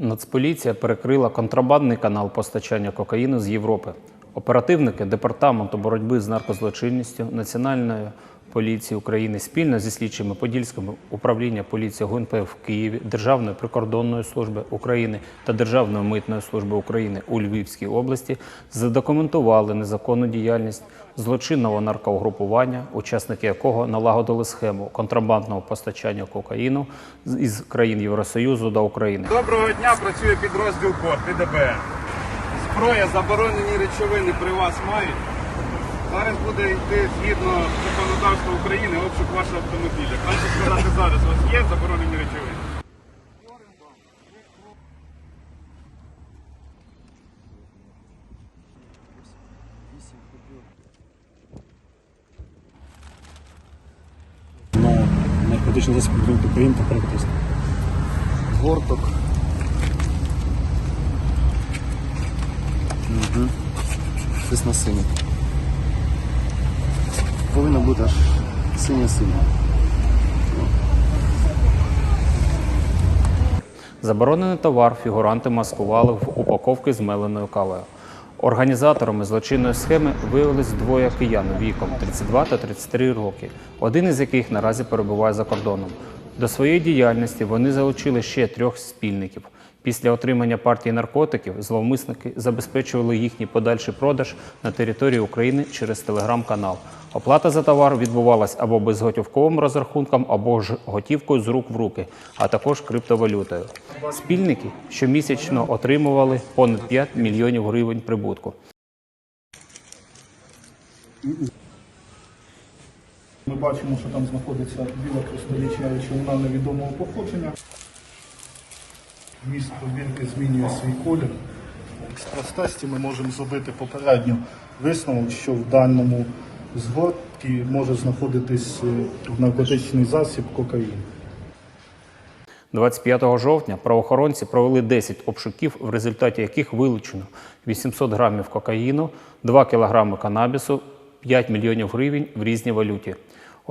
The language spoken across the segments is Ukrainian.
Нацполіція перекрила контрабандний канал постачання кокаїну з Європи. Оперативники Департаменту боротьби з наркозлочинністю Національної поліції України спільно зі слідчими Подільського управління поліції ГУНП в Києві, Державної прикордонної служби України та Державної митної служби України у Львівській області задокументували незаконну діяльність злочинного наркоугрупування, учасники якого налагодили схему контрабандного постачання кокаїну із країн Євросоюзу до України. Доброго дня, працює підрозділ КОР, ПДБН. Зброя, заборонені речовини при вас мають. Зараз буде йти згідно законодавства України обшук вашого автомобіля. Хочу сказати зараз, у вас є заборонені речовини? на наркотичні засоби продукти України та практист. Горток. Угу. Десь на синій. Повинно бути аж синє-синє. Заборонений товар фігуранти маскували в упаковки з меленою кавою. Організаторами злочинної схеми виявились двоє киян віком 32 та 33 роки, один із яких наразі перебуває за кордоном. До своєї діяльності вони залучили ще трьох спільників. Після отримання партії наркотиків зловмисники забезпечували їхній подальший продаж на території України через телеграм-канал. Оплата за товар відбувалась або безготівковим розрахунком, або ж готівкою з рук в руки, а також криптовалютою. Спільники щомісячно отримували понад 5 мільйонів гривень прибутку. Ми бачимо, що там знаходиться біла кристалічна речовина невідомого походження. Вміст пробірки змінює свій колір. В експрес-тесті ми можемо зробити попередньо висновок, що в даному згортці може знаходитись е, наркотичний засіб кокаїн. 25 жовтня правоохоронці провели 10 обшуків, в результаті яких вилучено 800 грамів кокаїну, 2 кілограми канабісу, 5 мільйонів гривень в різній валюті.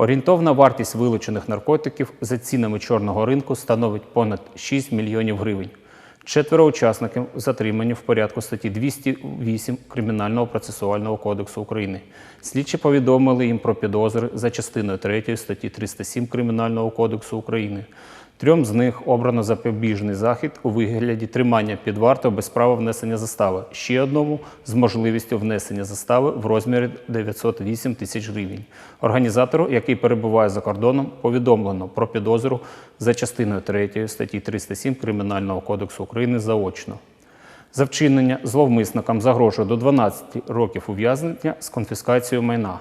Орієнтовна вартість вилучених наркотиків за цінами чорного ринку становить понад 6 мільйонів гривень. Четверо учасників затримані в порядку статті 208 Кримінального процесуального кодексу України. Слідчі повідомили їм про підозри за частиною 3 статті 307 Кримінального кодексу України. Трьом з них обрано запобіжний захід у вигляді тримання під вартою без права внесення застави. Ще одному з можливістю внесення застави в розмірі 908 тисяч гривень. Організатору, який перебуває за кордоном, повідомлено про підозру за частиною 3 статті 307 Кримінального кодексу України заочно. За вчинення зловмисникам загрожує до 12 років ув'язнення з конфіскацією майна.